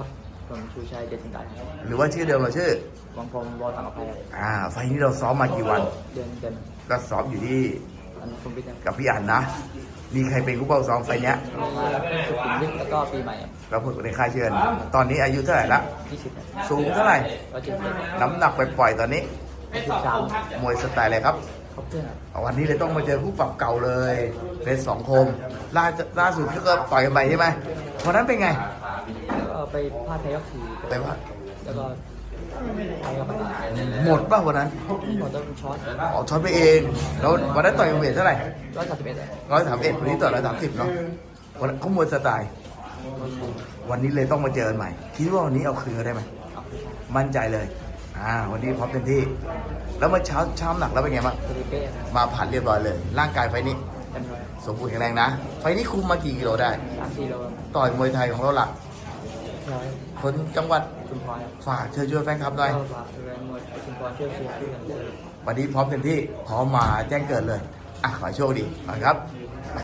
ครับผมชูชัยเดชสิงห์ไก่ครับหรือว่าชื่อเดิมเราชื่อวังพรมวอลสังกภัยครับอ่าไฟล์นี้เราซ้อมมากี่วัน เดือนเดือนก็ซ้อมอยู่ที่อันคอมพิวเตอร์กับพี่อันนะ มีใครเป็นผู้เป้าซ้อมไฟล์เนี้ยมีสุขุมวิทแล้วก็ปีใหม่แล้วผลในค่ายเชิญ ตอนนี้อายุเท่าไหร่ละยี่สิบสูงเท่าไหร่ร้อยเจ็ดสิบน้ำหนักไปปล่อยๆตอนนี้ สิบสามมวยสไตล์อะไรครับ ครบเครื่องครับวันนี้เลยต้องมาเจอคู่ปรับเก่าเลย เป็นสองคมล่าล่าสุดก็ต่อยกันไปใช่ไหม วันนั้นเป็นไง แล้วก็ไปพลาดแพ้ยกสี่ไปว่า แล้วก็ไปกับไปหมดป่ะวันนั้นหมดต้องช็อตอ๋อช็อตไปเอง แล้ววันนั้นต่อยเวทเท่าไหร่ร้อยสามสิบเอ็ดร้อยสามเอ็ดวันนี้ต่อยร้อยสามสิบเนาะวันนั้นเขามวยสไตล์ วันนี้เลยต้องมาเจอกันใหม่ คิดว่าวันนี้เอาคืนเขาได้ไหมมั่นใจเลย อ่า วันนี้พร้อมเต็มที่ แล้วเมื่อเช้าช้ำหนักแล้วเป็นไงบ้างสติเป้มาผ่านเรียบร้อยเลย ร่างกายไฟล์นี้เต็มร้อย สมบูรณ์แข็งแรงนะ ไฟล์นี้คุมมากี่กิโลได้ สามสี่โลต่อยมวยไทยของเราหลัก ร้อยคนจังหวัดชุมพรครับฝากเชิญชวนแฟนคลับหน่อย ก็ฝากแรงมวยชุมพรช่วยเชียร์ช่วยกันเลยวันนี้พร้อมเต็มที่พร้อมมาแจ้งเกิดเลย อะ ขอให้โชคดีขอบคุณครับ